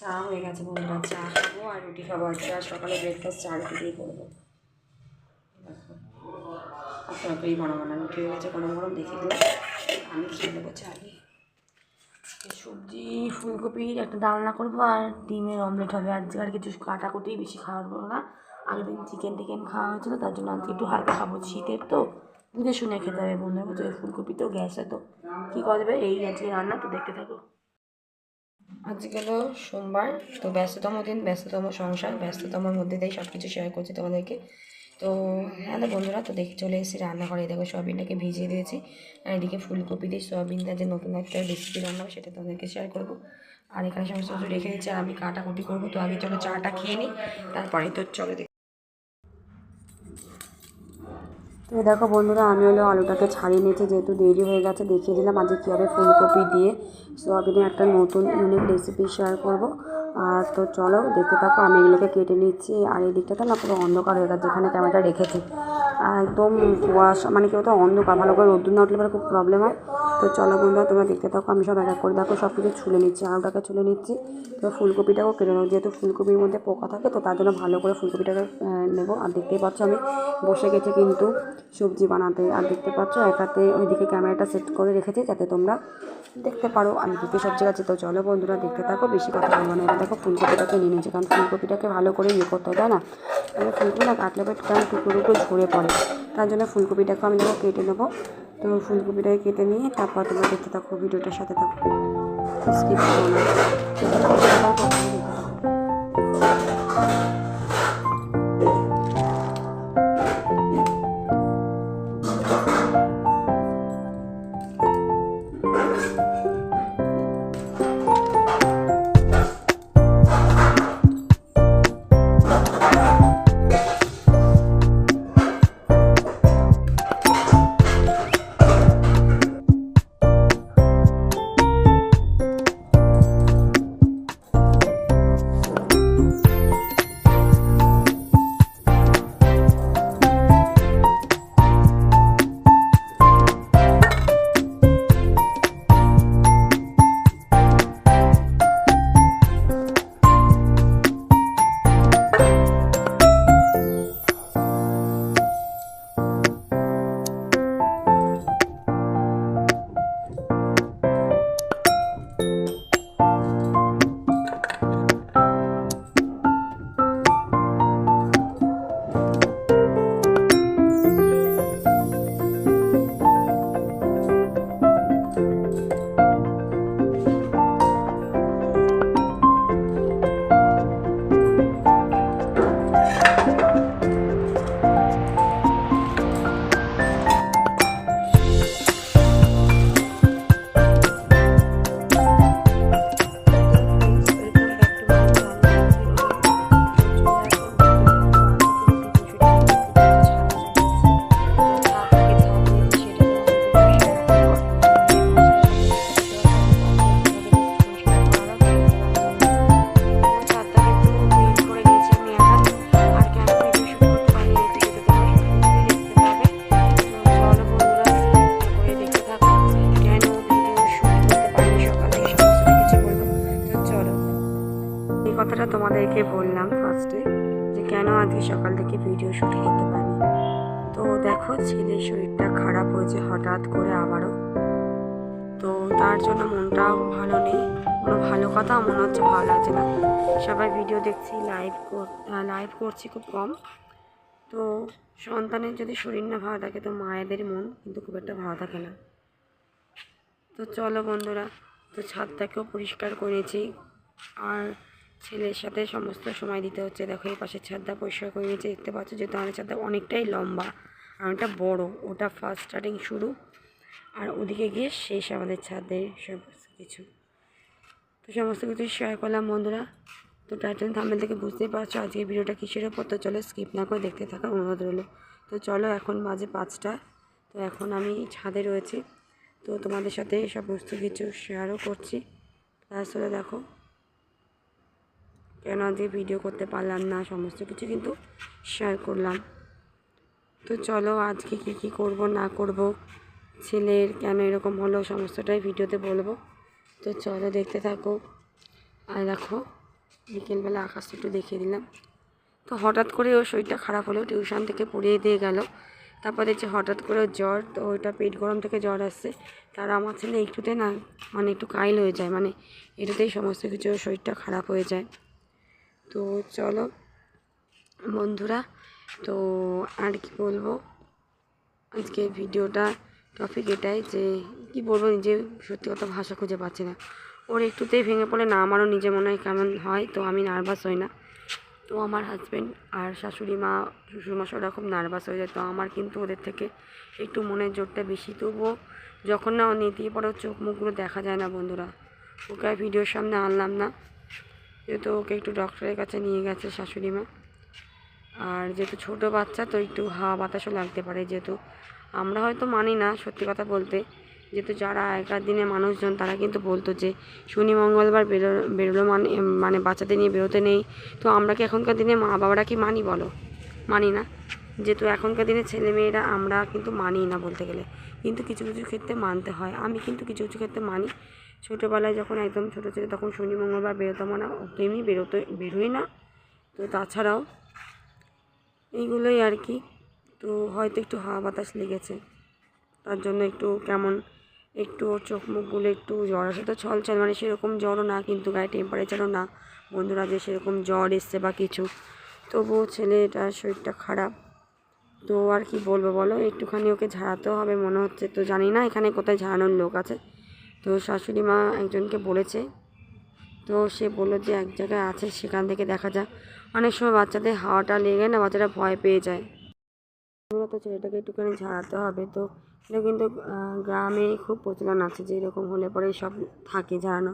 চা হয়ে গেছে বন্ধুরা, চা খাব আর রুটি খাব। আজকে আর সকালে ব্রেকফাস্ট চা রুটি দিয়েই করব। দেখো আপনার তো এই বানাবো না রুটি হয়ে গেছে, গরম গরম দেখে দিলাম। আমি খেয়ে নেব চা দিয়ে? সবজি, ফুলকপির একটা ডালনা করব আর ডিমের অমলেট হবে। আজকে আর কিছু কাটাকুটি বেশি খাওয়াবো না। আগের দিন চিকেন টিকেন খাওয়া হয়েছিল, তার জন্য আজকে একটু হালকা খাব শীতের তো। বুঝে শুনে খেতে হবে বন্ধুরা বুঝতে ফুলকপি তো গ্যাস তো। কী করা যাবে? এই আজকে রান্না, তো দেখতে থাকো। আজকে হলো সোমবার, তো ব্যস্ততম দিন, ব্যস্ততম সংসার, ব্যস্ততম মধ্যে দিয়ে সব কিছু শেয়ার করছি তোমাদেরকে। তো হ্যালো বন্ধুরা, তো দেখে চলে এসেছি রান্না করে দেখো সোয়াবিনটাকে ভিজিয়ে দিয়েছি, আর এদিকে ফুলকপি দিয়ে সোয়াবিনটা যে নতুন একটা রেসিপি রান্না সেটা তোমাদেরকে শেয়ার করব। আর এখানে সমস্ত কিছু রেখে দিচ্ছি আর আমি কাটাকুটি করব। তো আগে চলো চাটা খেয়ে নিই, তারপরে তো চলো দেখি তো দেখো বন্ধুরা, আমি হলো আলুটাকে ছাড়িয়ে নিয়েছি, যেহেতু দেরি হয়ে গেছে, দেখিয়ে দিলাম আজকে কীভাবে ফুলকপি দিয়ে সোয়াবিনের একটা নতুন ইউনিক রেসিপি শেয়ার করব। আর তো চলো, দেখতে থাকো, আমি এগুলোকে কেটে নিচ্ছি। আর এই দিকটাতে না পুরো অন্ধকার হয়ে গেছে, যেখানে ক্যামেরাটা রেখেছি। একদম কুয়াশা মানে কেউ তো অন্ধকার। ভালো করে রোদ্দুর না উঠলে পরে খুব প্রবলেম হয়। তো চলো বন্ধুরা, তোমরা দেখতে থাকো, আমি সব এক এক করে দেখো সব কিছু ছুলে নিচ্ছি, আলুটাকে ছুলে নিচ্ছি। তো ফুলকপিটাকেও কেটে নেব, যেহেতু ফুলকপির মধ্যে পোকা থাকে, তো তার জন্য ভালো করে ফুলকপিটাকে নেব। আর দেখতেই পাচ্ছ আমি বসে গেছি কিন্তু সবজি বানাতে। আর দেখতে পাচ্ছ, একাতে ওইদিকে ক্যামেরাটা সেট করে রেখেছি, যাতে তোমরা দেখতে পারো। আমি কী সব সবজি আছে তো চলো বন্ধুরা, দেখতে থাকো, বেশি কথা বলব না। দেখো ফুলকপিটাকে নিয়ে নিয়েছি কারণ ফুলকপিটাকে ভালো করে ইয়ে করতে হয় না? তাহলে ফুলকপি না কাটলে পরে কারণ টুকরো টুকরো ঝরে পড়ে। তার জন্য ফুলকপিটাকে আমি দেখো কেটে নেব। তো ফুলকপিটাকে কেটে নিয়ে তারপর তোমরা দেখতে থাকো, ভিডিওটার সাথে থাকো। স্কিপ করো না। সকাল থেকে ভিডিও শ্যুট করতে পারি তো দেখো, ছেলের শরীরটা খারাপ হয়েছে হঠাৎ করে আবারও। তো তার জন্য মনটাও ভালো নেই। কোনো ভালো কথা মনে হচ্ছে ভালো লাগছে না। সবাই ভিডিও দেখছি লাইভ লাইভ করছি খুব কম। তো সন্তানের যদি শরীর না ভালো থাকে, তো মায়েদের মন কিন্তু খুব একটা ভালো থাকে না। তো চলো বন্ধুরা, তো ছাদটাকেও পরিষ্কার করেছি। আর ছেলের সাথে সমস্ত সময় দিতে হচ্ছে। দেখো, এই পাশের ছাদটা পরিষ্কার করে নিয়েছে। দেখতে পাচ্ছ যে তোমার ছাদটা অনেকটাই লম্বা আর ওটা বড়। ওটা ফার্স্ট স্টার্টিং শুরু। আর ওদিকে গিয়ে শেষ আমাদের ছাদের সমস্ত কিছু। তো সমস্ত কিছু শেয়ার করলাম, বন্ধুরা। তো টাইটেল থাম্বেল থেকে বুঝতেই পারছ আজকে ভিডিওটা কিসের ওপর তো চলো স্কিপ না করে দেখতে থাকার অনুরোধ রইল। তো চলো এখন বাজে পাঁচটা। তো এখন আমি ছাদে রয়েছি। তো তোমাদের সাথে সমস্ত কিছু শেয়ারও করছি। তার সাথে দেখো কেন আজকে ভিডিও করতে পারলাম না, সমস্ত কিছু কিন্তু শেয়ার করলাম। তো চলো আজকে কী কী করব, না করব, ছেলের কেন এরকম হলো, সমস্তটাই ভিডিওতে বলব। তো চলো দেখতে থাকো। আর দেখো, বিকেলবেলা আকাশটা একটু দেখিয়ে দিলাম। তো হঠাৎ করে ওর শরীরটা খারাপ হলো টিউশন থেকে পড়িয়ে দিয়ে গেল। তারপর দেখছি হঠাৎ করে জ্বর, তো ওইটা পেট গরম থেকে জ্বর আসছে। তার আমার ছেলে একটুতে না মানে একটু কাইল হয়ে যায় মানে এটাতেই সমস্ত কিছু শরীরটা খারাপ হয়ে যায়। তো চলো, বন্ধুরা, তো আর কি বলব? আজকে ভিডিওটা টপিক এটাই যে, কি বলব, নিজে সত্যি কথা ভাষা খুঁজে পাচ্ছি না। ওর একটুতেই ভেঙে পড়লে না, আমারও নিজে মনে হয় কেমন হয়, তো আমি নার্ভাস হই না। তো আমার হাজব্যান্ড আর শাশুড়ি মা, শ্বশুরমশাইরা খুব নার্ভাস হয়ে যায়, তো আমার কিন্তু ওদের থেকে একটু মনের জোরটা বেশি। তবুও যখন না ও নেতিয়ে পড়ে চোখ মুখগুলো দেখা যায় না, বন্ধুরা। ওকে ভিডিওর সামনে আনলাম না। যেহেতু ওকে একটু ডক্টরের কাছে নিয়ে গেছে শাশুড়ি মা। আর যেহেতু ছোটো বাচ্চা, তো একটু হাওয়া বাতাসও লাগতে পারে যেহেতু। আমরা হয়তো মানি না সত্যি কথা বলতে। যেহেতু যারা আগেকার দিনে মানুষজন, তারা কিন্তু বলতো যে, শনি, মঙ্গলবার বেরো, বেরোলো মানে মানে বাচ্চাদের নিয়ে বেরোতে নেই। তো আমরা কি এখনকার দিনে মা বাবারা কি মানি বলো? মানি না। যেহেতু এখনকার দিনে ছেলেমেয়েরা আমরা কিন্তু মানি না বলতে গেলে। কিন্তু কিছু কিছু ক্ষেত্রে মানতে হয়। আমি কিন্তু কিছু কিছু ক্ষেত্রে মানি। ছোটোবেলায় যখন একদম ছোটো ছিল তখন শনি, মঙ্গলবার বেরোতাম না এমনি বেরোতে, বেরোই না। তো তাছাড়াও এইগুলোই আর কি। তো হয়তো একটু হাওয়া বাতাস লেগেছে। তার জন্য একটু কেমন একটু ওর চোখ মুখগুলো একটু জ্বর আসে তো ছল ছল মানে সেরকম জ্বরও না কিন্তু গায়ে টেম্পারেচারও না। বন্ধুরা যে সেরকম জ্বর এসছে বা কিছু, তবুও ছেলেটার শরীরটা খারাপ। তো আর কি বলব বলো, একটুখানি ওকে ঝাড়াতেও হবে মনে হচ্ছে। তো জানি না এখানে কোথায় ঝাড়ানোর লোক আছে। তো শাশুড়ি মা একজনকে বলেছে। তো সে বলল যে এক জায়গায় আছে, সেখান থেকে দেখা যাক। অনেক সময় বাচ্চাদের হাওয়াটা লেগে না, বাচ্চারা ভয় পেয়ে যায়। তো ছেলেটাকে একটুখানি ঝাড়াতে হবে। তো এটা কিন্তু গ্রামে খুব প্রচলন আছে যে এরকম হলে পরে সব থাকে ঝাড়ানো।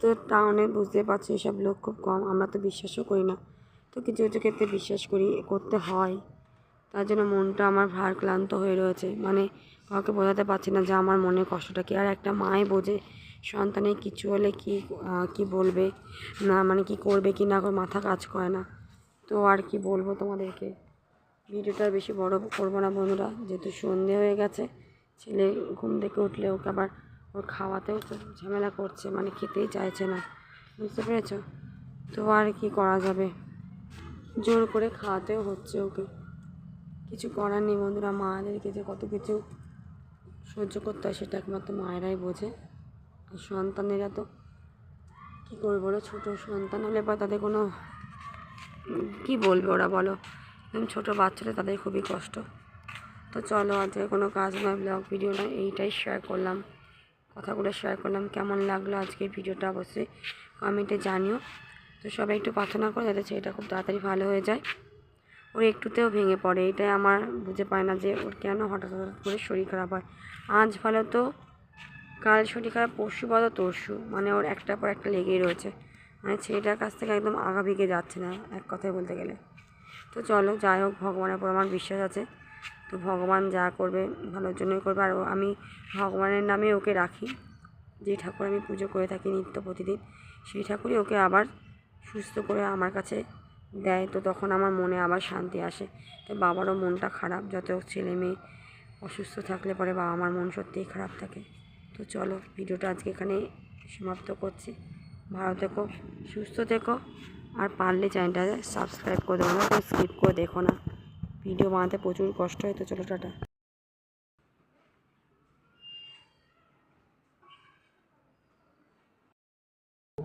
তো টাউনে বুঝতে পারছি, এসব লোক খুব কম। আমরা তো বিশ্বাসও করি না। তো কিছু কিছু ক্ষেত্রে বিশ্বাস করি, করতে হয়। তার জন্য মনটা আমার ভার ক্লান্ত হয়ে রয়েছে। মানে কাউকে বোঝাতে পারছি না যে আমার মনের কষ্টটা কি। আর একটা মায় বোঝে, সন্তানের কিছু হলে কি কি বলবে? না মানে কি করবে কি না মাথা কাজ করে না। তো আর কি বলব তোমাদেরকে? ভিডিওটা বেশি বড় করব না বন্ধুরা, যেহেতু সন্ধে হয়ে গেছে, ছেলে ঘুম থেকে উঠলে ওকে আবার ওর খাওয়াতেও ঝামেলা করছে মানে খেতেই চাইছে না। বুঝতে পেরেছ? তো আর কি করা যাবে? জোর করে খাওয়াতেও হচ্ছে ওকে। কিছু করার নেই বন্ধুরা, মাদেরকে যে কত কিছু সহ্য করতে হয়, সেটা একমাত্র মায়েরাই বোঝে। আর সন্তানেরা তো কী করব ওরা ছোটো সন্তান হলে বা তাদের কোনো, কী বলবে ওরা বলো? একদম ছোটো বাচ্চারা তাদের খুবই কষ্ট। তো চলো, আজকে কোনো কাজ নয় ব্লগ ভিডিও নয়, এইটাই শেয়ার করলাম। কথাগুলো শেয়ার করলাম, কেমন লাগল আজকের ভিডিওটা অবশ্যই কমেন্টে জানিও। তো সবাই একটু প্রার্থনা করে, যাতে ছেলেটা খুব তাড়াতাড়ি ভালো হয়ে যায়। ওর একটুতেও ভেঙে পড়ে। এটাই আমার বুঝে পায় না যে ওর কেন হঠাৎ হঠাৎ করে শরীর খারাপ হয়। আজ ভালো তো, কাল শরীর খারাপ, পরশু বলো তরশু। মানে ওর একটার পর একটা লেগেই রয়েছে। মানে ছেলেটার কাছ থেকে একদম আগা ভিগে যাচ্ছে না, এক কথায় বলতে গেলে। তো চলো, যাই হোক, ভগবানের উপর আমার বিশ্বাস আছে। তো ভগবান যা করবে, ভালোর জন্যই করবে। আর আমি ভগবানের নামে ওকে রাখি। যে ঠাকুর আমি পুজো করে থাকি নিত্য প্রতিদিন, সেই ঠাকুরই ওকে আবার সুস্থ করে আমার কাছে দেয়, তো তখন আমার মনে আবার শান্তি আসে। তো বাবারও মনটা খারাপ, যত ছেলে মেয়ে অসুস্থ থাকলে পরে বাবা আমার মন সত্যিই খারাপ থাকে। তো চলো, ভিডিওটা আজকে এখানে সমাপ্ত করছি। ভালো থেকো, সুস্থ থেকো, আর পারলে চ্যানেলটা সাবস্ক্রাইব করে দেবো না স্কিপ করে দেখো না। ভিডিও বানাতে প্রচুর কষ্ট হয়, তো চলো tata.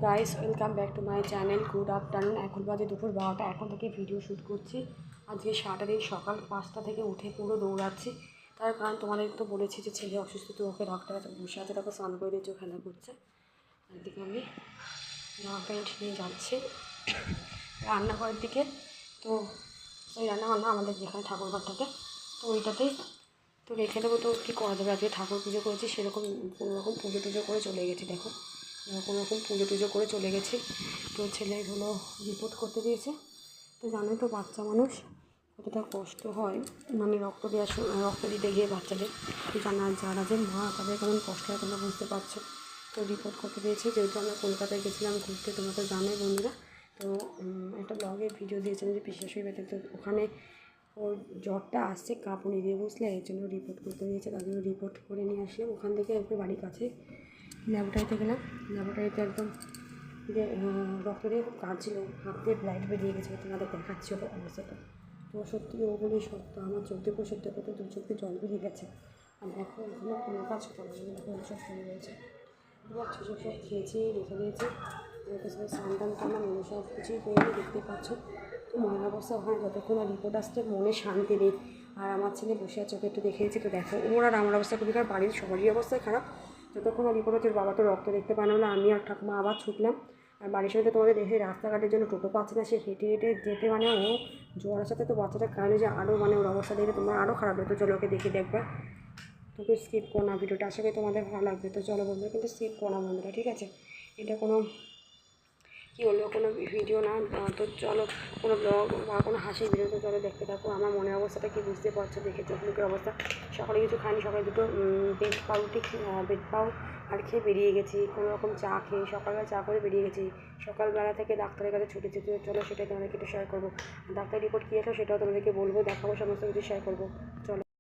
Guys welcome back to my channel good afternoon এখন বাজে দুপুর বারোটা। এখন থেকে ভিডিও শ্যুট করছি। আজকে দিন সকাল পাঁচটা থেকে উঠে পুরো দৌড়াচ্ছি। তার কারণ তোমাদের তো বলেছি যে ছেলে অসুস্থ, তো ওকে ডাক্তার বসে আছে তাকে স্নান করে দিয়েছে, খেলা করছে। এদিকে আমি জামা প্যান্ট নিয়ে যাচ্ছি। রান্নাঘরের দিকে। তো ওই রান্নাঘর না আমাদের যেখানে ঠাকুরঘর থাকে, তো ওইটাতেই তো রেখে দেবো। তো কী করা যাবে? আজকে ঠাকুর পুজো করেছি, সেরকম কোনো রকম পুজো টুজো করে চলে গেছি, দেখো। কোনো রকম পুজো টুজো করে চলে গেছি। তো ছেলে ছেলেগুলো রিপোর্ট করতে দিয়েছে তো জানোই তো বাচ্চা মানুষ, কতটা কষ্ট হয়। মানে রক্ত দেওয়ার রক্ত দিতে গিয়ে বাচ্চাদের। জানা, যারা যে মা, তাদের কেমন কষ্ট হয় তোমরা বুঝতে পারছ। তো রিপোর্ট করতে দিয়েছে যেহেতু আমরা কলকাতায় গেছিলাম ঘুরতে, তোমরা তো জানোই বন্ধুরা। তো একটা ব্লগে ভিডিও দিয়েছিলাম যে পিসাশুড়ি বেতে তো ওখানে ওর জ্বরটা আসছে কাঁপুনি দিয়ে, বুঝলে? এর জন্য রিপোর্ট করতে দিয়েছে তার জন্য রিপোর্ট করে নিয়ে আসলাম। ওখান থেকে একটু বাড়ির কাছে ল্যাবরেটরিতে গেলাম ল্যাবরেটরিতে একদম যে খুব কাঁদছিল হাত দিয়ে ব্লাড বেরিয়ে গেছে, তোমাদের দেখাচ্ছিল অবস্থাটা তো সত্যি ও বলেই সত্য, আমার চোখ দিয়ে সত্যি কথা দু চোখ জল বেরিয়ে গেছে। আর দেখো এখনও কোনো কাজ করে না দেখো সব শুরু এবার সব খেয়েছি, রেখে দিয়েছি। ওকে সব স্নান টান করলাম সব কিছুই করে দেখতে পাচ্ছ। তো মনের অবস্থা ওখানে যতক্ষণ রিপোর্ট আসছে, মনে শান্তি নেই। আর আমার ছেলে বসে আছে, ওকে একটু দেখে তো দেখো, ওর আর আমার অবস্থা খুবই খারাপ, বাড়ির সবারই অবস্থাই খারাপ। যতক্ষণ আমি রিপোর্ট তোর বাবা তো রক্ত দেখতে পারলাম না, আমি আর ঠাকুমা আবার ছুটলাম। আর বাড়ির সাথে তোমাদের দেখে রাস্তাঘাটের জন্য টোটো পাচ্ছে না, সে হেঁটে হেঁটে যেতে মানে ও জ্বরের সাথে তো বাচ্চাটা কারণে যে আরও মানে ওর অবস্থা দেখে তোমার আরও খারাপ হতো চলো ওকে দেখে দেখবে। তোকে স্কিপ করো না ভিডিওটা, আশা করি তোমাদের ভালো লাগবে। তো চলো বন্ধুরা, কিন্তু স্কিপ করো না বন্ধুরা, ঠিক আছে? এটা কোনো কী হলো? কোনো ভিডিও না তো চলো, কোনো ব্লগ বা কোনো হাসির ভিডিও তো চলো, দেখতে থাকো। আমার মনের অবস্থাটা কি বুঝতে পারছ? দেখে চোখ মুখের অবস্থা। সকালে কিছু খাইনি সকালে দুটো বেড পাউরুটি বেড পাউ আর খেয়ে বেরিয়ে গেছি। কোনো রকম চা খেয়ে সকালবেলা চা করে বেরিয়ে গেছি। সকালবেলা থেকে ডাক্তারের কাছে ছুটে তো চলো সেটাই তোমাদেরকে একটু শেয়ার করব। ডাক্তার রিপোর্ট কী আসলো সেটাও তোমাদেরকে বলব, দেখাবো, সমস্ত কিছু শেয়ার করব। চলো।